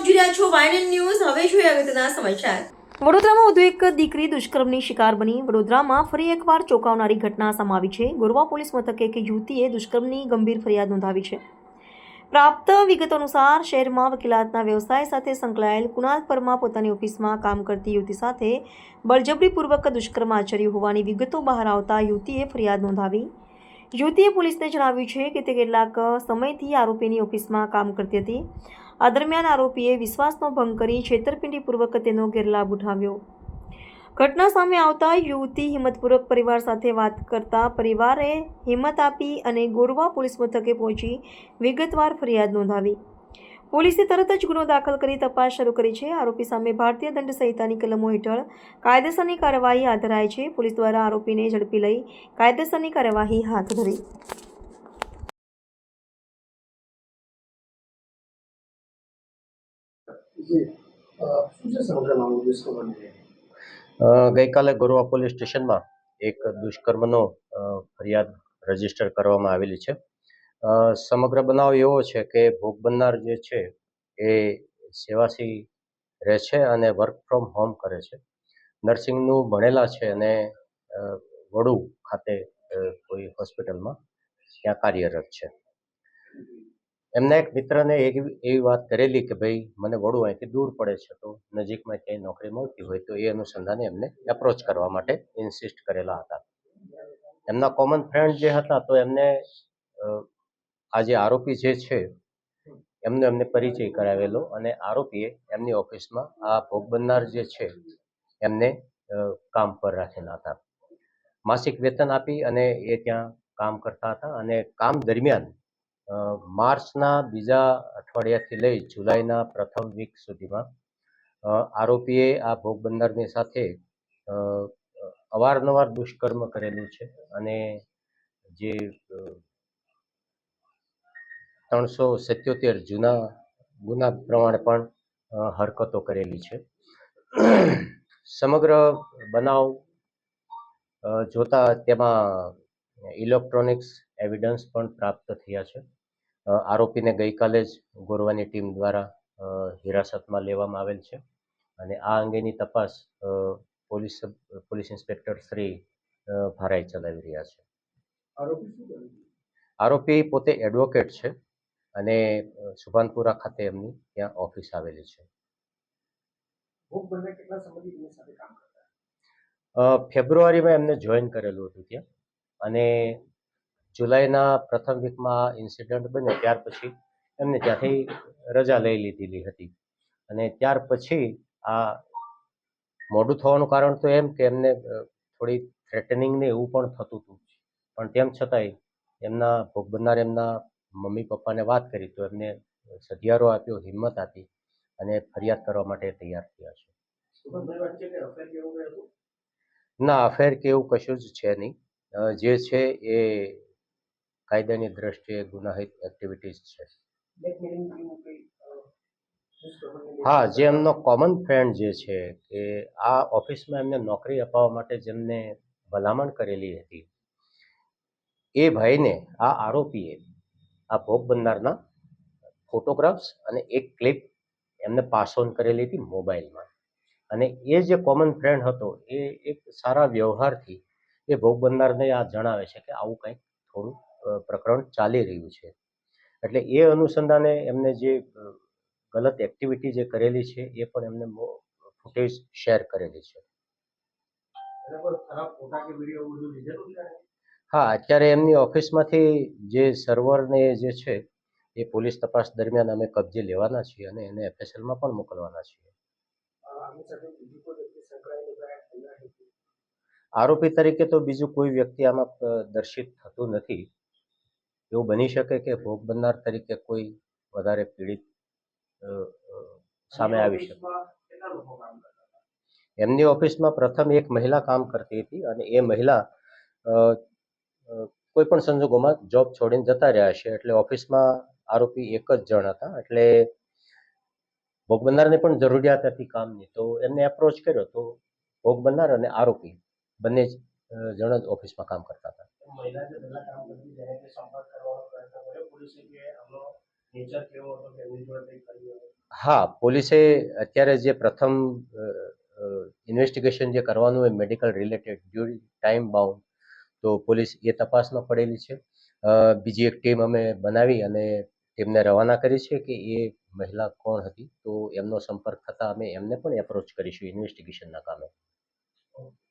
આપ જોઈ છો વાયનન ન્યૂઝ. હવે જોઈએ અગત્યના સમાચાર. વડોદરામાં વધુ એક દીકરી દુષ્કર્મની શિકાર બની. વડોદરામાં ફરી એકવાર ચોંકાવનારી ઘટના સમાવી છે. ગોરવા પોલીસ મથકે એક યુવતીએ દુષ્કર્મની ગંભીર ફરિયાદ નોંધાવી છે. પ્રાપ્ત વિગત અનુસાર, શહેરમાં વકીલાતના વ્યવસાય સાથે સંકળાયેલ કુણાલ પરમા પોતાની ઓફિસમાં કામ કરતી યુવતી સાથે બળજબરીપૂર્વક દુષ્કર્મ આચર્યું હોવાની વિગતો બહાર આવતા યુવતીએ ફરિયાદ નોંધાવી. યુવતીએ પોલીસને જણાવ્યું છે કે તે કેટલાક સમયથી આરોપીની ઓફિસમાં કામ કરતી હતી. આ દરમિયાન આરોપીએ વિશ્વાસનો ભંગ કરી છેતરપિંડીપૂર્વક તેનો ગેરલાભ ઉઠાવ્યો. ઘટના સામે આવતા યુવતી હિંમતપૂર્વક પરિવાર સાથે વાત કરતા પરિવારે હિંમત આપી અને ગોરવા પોલીસ મથકે પહોંચી વિગતવાર ફરિયાદ નોંધાવી. પોલીસે તરત જ ગુનો દાખલ કરી તપાસ શરૂ કરી છે. આરોપી સામે ભારતીય દંડ સંહિતાની કલમો હેઠળ કાયદેસરની કાર્યવાહી હાથ ધરાય છે. પોલીસ દ્વારા આરોપીને ઝડપી લઈ કાયદેસરની કાર્યવાહી હાથ ધરી. ગઈકાલે ગોરવા પોલીસ સ્ટેશનમાં એક દુષ્કર્મનો ફરિયાદ રજિસ્ટર કરવામાં આવેલી છે. સમગ્ર બનાવ એવો છે કે ભોગ બનનાર જે છે એ સેવાસી રહે છે અને વર્ક ફ્રોમ હોમ કરે છે. નર્સિંગનું ભણેલા છે અને વડુ ખાતે કોઈ હોસ્પિટલમાં ત્યાં કાર્યરત છે. એમના એક મિત્રને એક એવી વાત કરેલી કે ભાઈ, મને વડુ અહીંથી દૂર પડે છે તો નજીકમાં ક્યાંય નોકરી મળતી હોય તો એ અનુસંધાને એમને એપ્રોચ કરવા માટે ઇન્સિસ્ટ કરેલા હતા. એમના કોમન ફ્રેન્ડ જે હતા તો એમને આ જે આરોપી જે છે, એમનો એમને પરિચય કરાવેલો અને આરોપીએ એમની ઓફિસમાં આ ભોગ બનનાર જે છે, એમને કામ પર રાખેલા હતા. માસિક વેતન આપી અને એ ત્યાં કામ કરતા હતા અને કામ દરમિયાન માર્ચના બીજા અઠવાડિયાથી લઈ જુલાઈના પ્રથમ વીક સુધીમાં આરોપીએ આ ભોગ બનનારની સાથે અવારનવાર દુષ્કર્મ કરેલું છે અને જે ત્રણસો સિત્યોતેર જૂના ગુના પ્રમાણે પણ હરકતો કરેલી છે. સમગ્ર બનાવ જોતા તેમાં ઇલેક્ટ્રોનિક્સ એવિડન્સ પણ પ્રાપ્ત થયા છે. આરોપીને ગઈકાલે જ ગોરવાની ટીમ દ્વારા હિરાસતમાં લેવામાં આવેલ છે. અને આ અંગેની તપાસ police police inspector Shri Bharai ચલાવી રહ્યા છે. આરોપી પોતે એડવોકેટ છે અને સુભાનપુરા ખાતે એમની ત્યાં ઓફિસ આવેલી છે. ફેબ્રુઆરીમાં એમને જોઈન કરેલું હતું ત્યાં. અને જુલાઈના પ્રથમ વીકમાં આ ઇન્સિડન્ટ બન્યો. ત્યાર પછી એમને ત્યાંથી રજા લઈ લીધેલી હતી. અને ત્યાર પછી આ મોડું થવાનું કારણ તો એમ કે એમને થોડી થ્રેટનિંગ ને એવું પણ થતું હતું. પણ તેમ છતાંય એમના ભોગ બનનાર એમના મમ્મી પપ્પાને વાત કરી તો એમને સધિયારો આપ્યો, હિંમત આપી અને ફરિયાદ કરવા માટે તૈયાર થયા છે. ના, અફેર કે એવું કશું જ છે નહીં. જે છે એ કાયદાની દ્રષ્ટિએ ગુનાહિત એક્ટિવિટીઝ છે. હા, જે એમનો કોમન ફ્રેન્ડ જે છે કે આ ઓફિસમાં એમને નોકરી અપાવવા માટે જેમને ભલામણ કરેલી હતી. એ ભાઈને આ આરોપીએ આ ભોગ બનનારના ફોટોગ્રાફ્સ અને એક ક્લિપ એમને પાસ ઓન કરેલી હતી મોબાઈલમાં અને એ જે કોમન ફ્રેન્ડ હતો, એ એક સારા વ્યવહારથી એ ભોગ બનનારને આ જણાવે છે કે આવું કંઈક થોડું પ્રકરણ ચાલી રહ્યું છે. એટલે એ અનુસંધાને એમને જે ગલત એક્ટિવિટી જે કરેલી છે એ પણ એમને ફૂટેજ શેર કરેલી છે. હા અત્યારે એમની ઓફિસમાંથી જે સર્વરને જે છે એ પોલીસ તપાસ દરમિયાન અમે કબજે લેવાના છીએ અને એને એફએસએલમાં પણ મોકલવાના છીએ. આરોપી? તરીકે તો બીજું કોઈ વ્યક્તિ આમાં દર્શિત થતું નથી. એવું બની શકે કે ભોગ બનનાર તરીકે કોઈ વધારે પીડિત સામે આવી શકે? એમની ઓફિસમાં પ્રથમ એક મહિલા કામ કરતી હતી અને એ મહિલા કોઈ પણ સંજોગોમાં જોબ છોડીને જતા રહ્યા છે. એટલે ઓફિસમાં આરોપી એક જ જણ હતા. એટલે ભોગ બનનારને પણ જરૂરિયાત હતી કામની. તો એમને એપ્રોચ કર્યો તો ભોગ બનનાર અને આરોપી બંને જ અ, જણ જ ઓફિસમાં કામ કરતા હતા હા પોલીસે અત્યારે જે પ્રથમ ઇન્વેસ્ટિગેશન જે કરવાનું હોય મેડિકલ રિલેટેડ ડ્યુરી ટાઈમ બાઉન્ડ તો પોલીસ એ તપાસમાં પડેલી છે. બીજી એક ટીમ અમે બનાવી અને ટીમને રવાના કરી છે કે એ મહિલા કોણ હતી તો એમનો સંપર્ક થતાં અમે એમને પણ એપ્રોચ કરીશું ઇન્વેસ્ટિગેશનના કામે.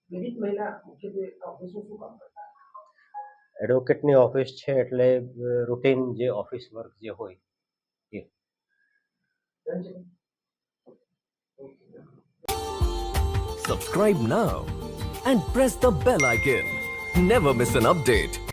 પીડિત મહિલા મુખ્યત્વે ઓફિસમાં શું કામ કરતા એડવોકેટની ઓફિસ છે એટલે રૂટીન જે ઓફિસ વર્ક જે હોય એ. Subscribe Subscribe and press the bell icon never miss an update.